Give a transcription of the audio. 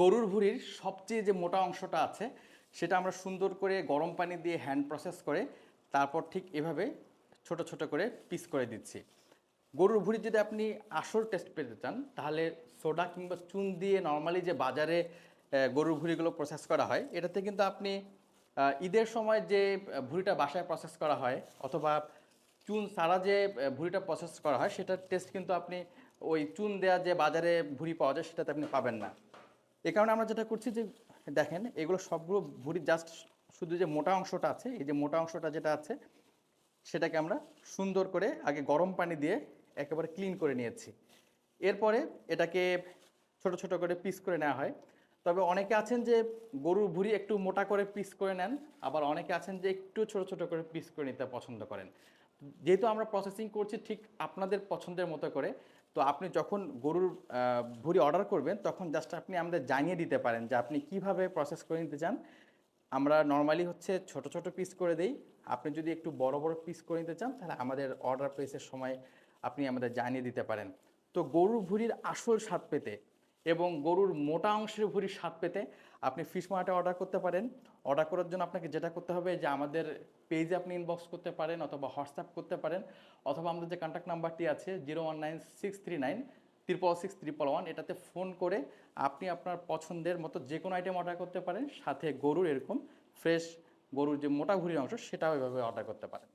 গরুর ভুঁড়ির সবচেয়ে যে মোটা অংশটা আছে, সেটা আমরা সুন্দর করে গরম পানি দিয়ে হ্যান্ড প্রসেস করে তারপর ঠিক এভাবে ছোট ছোট করে পিস করে দিচ্ছি। গরুর ভুঁড়ি যদি আপনি আসল টেস্ট পেতে চান, তাহলে সোডা কিংবা চুন দিয়ে নর্মালি যে বাজারে গরুর ভুঁড়িগুলো প্রসেস করা হয়, এটাতে কিন্তু আপনি ঈদের সময় যে ভুঁড়িটা বাসায় প্রসেস করা হয় অথবা চুন ছাড়া যে ভুঁড়িটা প্রসেস করা হয়, সেটার টেস্ট কিন্তু আপনি ওই চুন দেওয়া যে বাজারে ভুঁড়ি পাওয়া যায়, সেটাতে আপনি পাবেন না। এ কারণে আমরা যেটা করছি যে, দেখেন, এগুলো সবগুলো ভুঁড়ি জাস্ট শুধু যে মোটা অংশটা আছে, এই যে মোটা অংশটা যেটা আছে, সেটাকে আমরা সুন্দর করে আগে গরম পানি দিয়ে একেবারে ক্লিন করে নিয়েছি। এরপরে এটাকে ছোট ছোট করে পিস করে নেওয়া হয়। তবে অনেকে আছেন যে গরুর ভুঁড়ি একটু মোটা করে পিস করে নেন, আবার অনেকে আছেন যে একটু ছোট ছোট করে পিস করে নিতে পছন্দ করেন। যেহেতু আমরা প্রসেসিং করছি ঠিক আপনাদের পছন্দের মতো করে, তো আপনি যখন গরুর ভুঁড়ি অর্ডার করবেন, তখন জাস্ট আপনি আমাদের জানিয়ে দিতে পারেন যে আপনি কীভাবে প্রসেস করে নিতে চান। আমরা নর্মালি হচ্ছে ছোট ছোট পিস করে দেই। আপনি যদি একটু বড় বড় পিস করে নিতে চান, তাহলে আমাদের অর্ডার প্লেসের সময় আপনি আমাদের জানিয়ে দিতে পারেন। তো গরুর ভুঁড়ির আসল স্বাদ পেতে এবং গরুর মোটা অংশের ভুঁড়ির স্বাদ পেতে আপনি ফিশ মার্টে অর্ডার করতে পারেন। অর্ডার করার জন্য আপনাকে যেটা করতে হবে যে আমাদের পেজে আপনি ইনবক্স করতে পারেন অথবা হোয়াটসঅ্যাপ করতে পারেন অথবা আমাদের যে কন্ট্যাক্ট নাম্বারটি আছে zero one nine six three nine triple six triple one এটাতে ফোন করে আপনি আপনার পছন্দের মতো যে কোনো আইটেম অর্ডার করতে পারেন। সাথে গরুর এরকম ফ্রেশ গরুর যে মোটা ভুঁড়ির অংশ সেটাও এভাবে অর্ডার করতে পারেন।